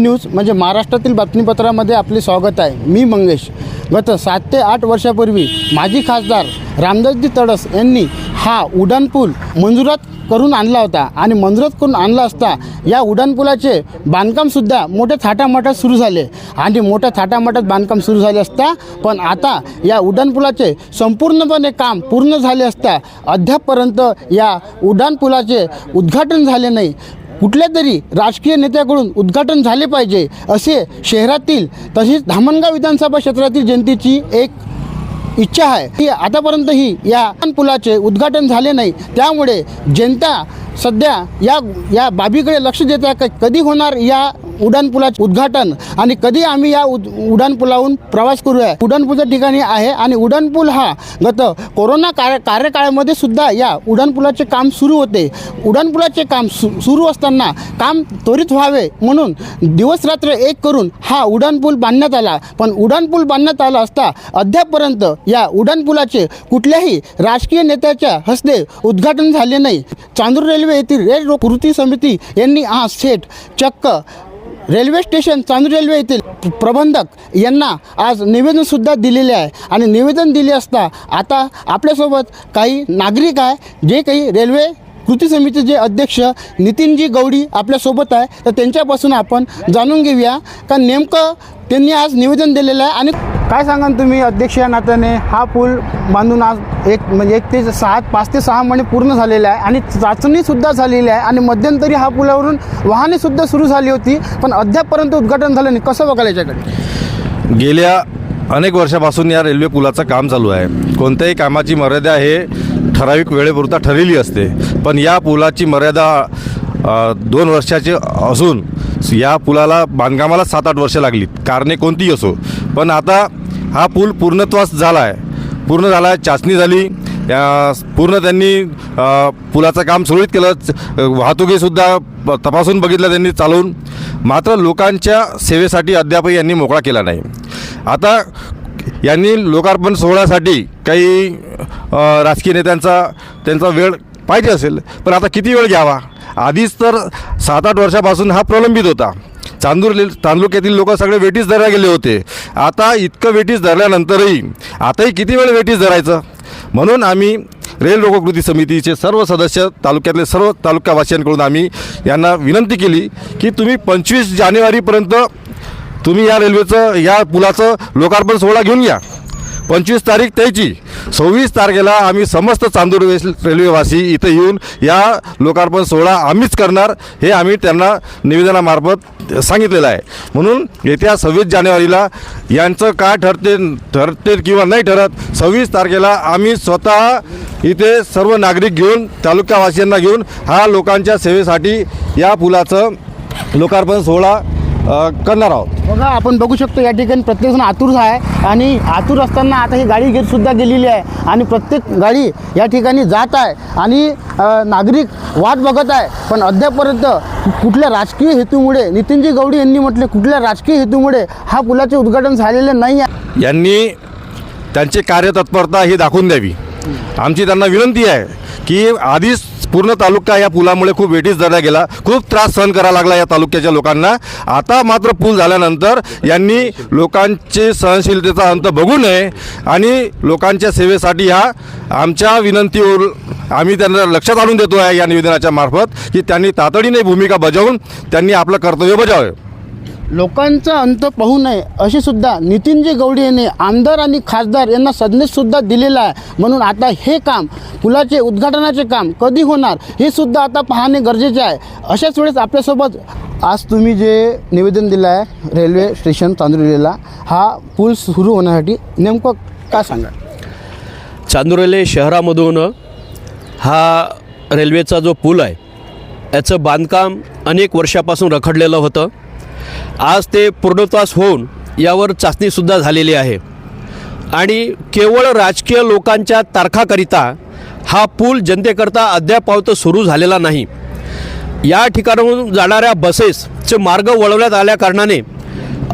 News म्हणजे महाराष्ट्रातील बातमीपत्रामध्ये आपले स्वागत आहे. मी मंगेश. गत सात ते आठ वर्षापूर्वी माजी खासदार रामदासजी तडस यांनी हा उड्डाणपूल मंजुरात करून आणला होता आणि मंजुरात करून आणला असता या उड्डाणपुलाचे बांधकामसुद्धा मोठ्या थाटामाटात सुरू झाले. आणि मोठ्या थाटामाटात बांधकाम सुरू झाले असता पण आता या उड्डाणपुलाचे संपूर्णपणे काम पूर्ण झाले असता अद्यापपर्यंत या उड्डाणपुलाचे उद्घाटन झाले नाही. कुठल्या तरी राजकीय नेत्याकडून उद्घाटन झाले पाहिजे असे शहरातील तसेच धामणगाव विधानसभा क्षेत्रातील जनतेची एक इच्छा आहे की आतापर्यंतही या पुलाचे उद्घाटन झाले नाही. त्यामुळे जनता सध्या या या बाबीकडे लक्ष देता कधी होणार या उड्डाणपुलाचे उद्घाटन आणि कधी आम्ही या उद उड्डाणपुलाहून प्रवास करूया? उड्डाणपूलच्या ठिकाणी आहे आणि उड्डाणपूल हा गत कोरोना कार्य कार्यकाळामध्ये सुद्धा या उड्डाणपुलाचे काम सुरू होते. उड्डाणपुलाचे काम सु सुरू असताना काम त्वरित व्हावे म्हणून दिवसरात्र एक करून हा उड्डाणपूल बांधण्यात आला. पण उड्डाणपूल बांधण्यात आला असता अद्यापपर्यंत या उड्डाणपुलाचे कुठल्याही राजकीय नेत्याच्या हस्ते उद्घाटन झाले नाही. चांदूर रेल्वे येथील रेल कृती समिती यांनी आज थेट चक्क रेल्वे स्टेशन चांदूर रेल्वे येथील प्रबंधक यांना आज निवेदनसुद्धा दिलेले आहे. आणि निवेदन दिले असता आता आपल्यासोबत काही नागरिक आहे जे काही रेल्वे कृती समितीचे अध्यक्ष नितीनजी गौडी आपल्यासोबत आहे. तर त्यांच्यापासून आपण जाणून घेऊया. का नेमकं त्यांनी आज निवेदन दिलेलं आहे आणि काय सांगाल तुम्ही अध्यक्ष या नात्याने? हा पूल बांधून आज एक म्हणजे एक ते सहा पाच ते सहा महिने पूर्ण झालेले आहे आणि चाचणीसुद्धा झालेली आहे आणि मध्यंतरी हा पुलावरून वाहनेसुद्धा सुरू झाली होती पण अद्यापपर्यंत उद्घाटन झालं नाही. कसं बघायला याच्याकडे? गेल्या अनेक वर्षापासून या रेल्वे पुलाचं काम चालू आहे. कोणत्याही कामाची मर्यादा हे ठराविक वेळेपुरता ठरलेली असते. पण या पुलाची मर्यादा दोन वर्षाची असून या पुलाला बांधकामाला सात आठ वर्ष लागलीत. कारणे कोणतीही असो. पण आता हा पूल पूर्णत्वास झाला आहे पूर्ण झाला आहे चाचणी झाली. पूर्ण त्यांनी पुलाचं काम सुरळीत केलं. वाहतुकीसुद्धा तपासून बघितलं त्यांनी चालवून मात्र लोकांच्या सेवेसाठी अद्यापही यांनी मोकळा केला नाही. आता यांनी लोकार्पण सोहळ्यासाठी काही राजकीय नेत्यांचा त्यांचा वेळ पाहिजे असेल पण आता किती वेळ घ्यावा? आधीच तर सात आठ वर्षापासून हा प्रलंबित होता. चांदूर तालुक्यातील लोक सगळे वेटीस धरायला गेले होते. आता इतकं वेटीस धरल्यानंतरही आताही किती वेळ वेटीस धरायचं? म्हणून आम्ही रेल रोको कृती समितीचे सर्व सदस्य तालुक्यातले सर्व तालुकावासियांकडून आम्ही यांना विनंती केली की तुम्ही पंचवीस जानेवारीपर्यंत तुम्ही या रेल्वेचं या पुलाचं लोकार्पण सोहळा घेऊन या. पंचवीस तारीख त्याची. सव्वीस तारखेला आम्ही समस्त चांदूर रेल्वेवासी इथं येऊन या लोकार्पण सोहळा आम्हीच करणार हे आम्ही त्यांना निवेदनामार्फत सांगितलेलं आहे. म्हणून येत्या सव्वीस जानेवारीला यांचं काय ठरते ठरते किंवा नाही ठरत सव्वीस तारखेला आम्ही स्वतः इथे सर्व नागरिक घेऊन तालुकावासियांना घेऊन हा लोकांच्या सेवेसाठी या पुलाचं लोकार्पण सोहळा करणार आहोत. बघा आपण बघू शकतो या ठिकाणी प्रत्येकजण आतुर आहे आणि आतुर असताना आता ही गाडी घेत सुद्धा गेलेली आहे आणि प्रत्येक गाडी या ठिकाणी जात आहे आणि नागरिक वाट बघत आहे. पण अद्यापपर्यंत कुठल्या राजकीय हेतूमुळे नितीनजी गौडी यांनी म्हटले कुठल्या राजकीय हेतूमुळे हा पुलाचे उद्घाटन झालेले नाही आहे. यांनी त्यांची कार्यतत्परता ही दाखवून द्यावी. आमची त्यांना विनंती आहे की आधीच पूर्ण तालुका या पुलामुळे खूप वेटीस धरला गेला. खूप त्रास सहन करावा लागला या तालुक्याच्या लोकांना. आता मात्र पूल झाल्यानंतर यांनी लोकांचे सहनशीलतेचा अंत बघू नये आणि लोकांच्या सेवेसाठी ह्या आमच्या विनंतीवर आम्ही त्यांना लक्षात आणून देतो आहे या निवेदनाच्या मार्फत की त्यांनी तातडीने भूमिका बजावून त्यांनी आपलं कर्तव्य बजावे लोकांचा अंत पाहू नये असे सुद्धा नितीनजी गौडी यांनी आमदार आणि खासदार यांना संदेशसुद्धा दिलेला आहे. म्हणून आता हे काम पुलाचे उद्घाटनाचे काम कधी होणार हे सुद्धा आता पाहणे गरजेचे आहे. अशाच वेळेस आपल्यासोबत आज तुम्ही जे निवेदन दिलं आहे रेल्वे स्टेशन चांदुरीला हा पूल सुरू होण्यासाठी नेमकं काय सांगा चांदुरेले शहरामधून हा रेल्वेचा जो पूल आहे याचं बांधकाम अनेक वर्षापासून रखडलेलं होतं. आज ते पूर्णत्वास होऊन यावर चाचणीसुद्धा झालेली आहे. आणि केवळ राजकीय लोकांच्या तारखाकरिता हा पूल जनतेकरता अद्यापावत सुरू झालेला नाही. या ठिकाणाहून जाणाऱ्या बसेसचे मार्ग वळवण्यात आल्या कारणाने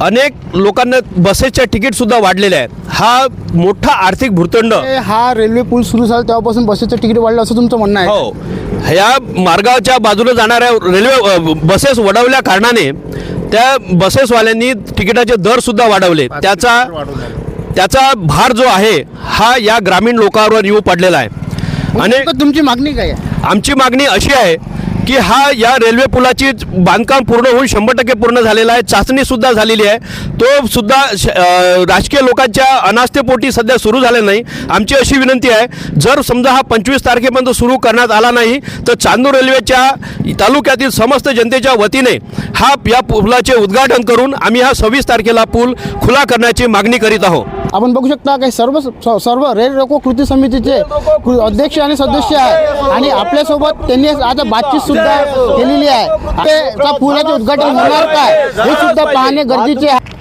अनेक लोकांना बसेसच्या तिकीटसुद्धा वाढलेले आहेत. हा मोठा आर्थिक भूर्दंड हे रेल्वे पूल सुरू झाला तेव्हापासून बसेचं तिकीट वाढलं असं तुमचं म्हणणं आहे? हो. ह्या मार्गाच्या बाजूने जाणाऱ्या रेल्वे बसेस वडवल्या कारणाने त्या बसेसवाल्यांनी तिकिटाचे दरसुद्धा वाढवले. त्याचा त्याचा भार जो आहे हा या ग्रामीण लोकांवर येऊ पडलेला आहे. आणि तुमची मागणी काय आहे? आमची मागणी अशी आहे की हा या रेल्वे पुलाची बांधकाम पूर्ण होऊन शंभर टक्के पूर्ण झालेला आहे. चाचणीसुद्धा झालेली आहे. तो सुद्धा श- राजकीय लोकांच्या अनास्थेपोटी सध्या सुरू झाले नाही. आमची अशी विनंती आहे जर समजा हा पंचवीस तारखेपर्यंत सुरू करण्यात आला नाही तर चांदूर रेल्वेच्या तालुक्यातील समस्त जनतेच्या वतीने हा या पुलाचे उद्घाटन करून आम्ही हा सव्वीस तारखेला पूल खुला करण्याची मागणी करीत आहोत. आपण बघू शकता काही सर्व सर्व रेल रोको कृती समितीचे कृ- अध्यक्ष आणि सदस्य आहे आणि आपल्यासोबत त्यांनी आता बातचीत सुद्धा केलेली आहे. ते- त्या पुलाचे उद्घाटन होणार काय हे सुद्धा पाहणे गरजेचे आहे.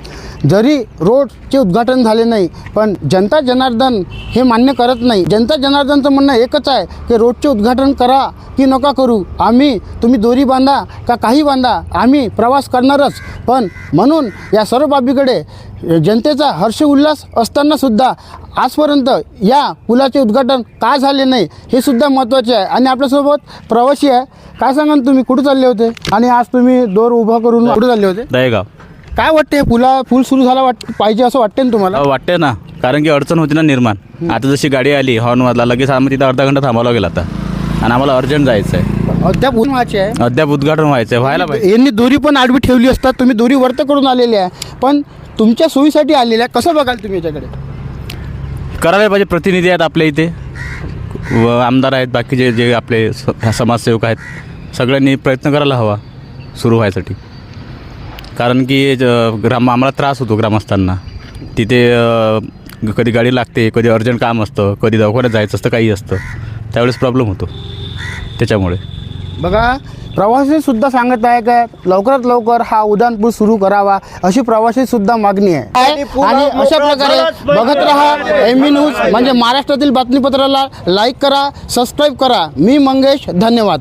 जरी रोडचे उद्घाटन झाले नाही पण जनता जनार्दन हे मान्य करत नाही. जनता जनार्दनचं म्हणणं एकच आहे की रोडचे उद्घाटन करा की नका करू. आम्ही तुम्ही दोरी बांधा का काही बांधा आम्ही प्रवास करणारच. पण म्हणून या सर्व बाबीकडे जनतेचा हर्ष उल्हास असताना सुद्धा आजपर्यंत या पुलाचे उद्घाटन का झाले नाही हे सुद्धा महत्त्वाचे आहे. आणि आपल्यासोबत प्रवासी आहे. काय सांगाल तुम्ही? कुठे चालले होते? आणि आज तुम्ही दोर उभा करून कुठे चालले होते? दहेगाव. काय वाटते पुला पूल सुरू झाला वाट पाहिजे असं वाटते ना तुम्हाला? वाटते ना. कारण की अडचण होती ना निर्माण. आता जशी गाडी आली हॉर्नमधला लगेच आम्ही तिथं अर्धा घंटा थांबावं लागेल आता. आणि आम्हाला अर्जंट जायचं आहे अद्याप व्हायचे आहे अद्याप उद्घाटन व्हायचं आहे व्हायला पाहिजे. यांनी दोरी पण आडवी ठेवली असतात तुम्ही दोरी वर्त करून आलेले आहे. पण तुमच्या सोयीसाठी आलेले आहे कसं बघाल तुम्ही याच्याकडे? करायला पाहिजे प्रतिनिधी आहेत आपल्या इथे. व आमदार आहेत बाकीचे जे आपले स- समाजसेवक आहेत सगळ्यांनी प्रयत्न करायला हवा सुरू व्हायसाठी. कारण की ज- ग्राम आम्हाला त्रास होतो ग्रामस्थांना. तिथे कधी गाडी लागते कधी अर्जंट काम असतं कधी दवाखान्यात जायचं असतं काही असतं. त्यावेळेस प्रॉब्लेम होतो. त्याच्यामुळे. बघा प्रवासी सुद्धा सांगत आहे का लवकरात लवकर हा पूल सुरू करावा अशी प्रवासी सुद्धा मागणी आहे. आणि अशा प्रकारे बघत राहा एम बी न्यूज म्हणजे महाराष्ट्रातील बातमीपत्राला लाईक करा सबस्क्राईब करा. मी मंगेश धन्यवाद.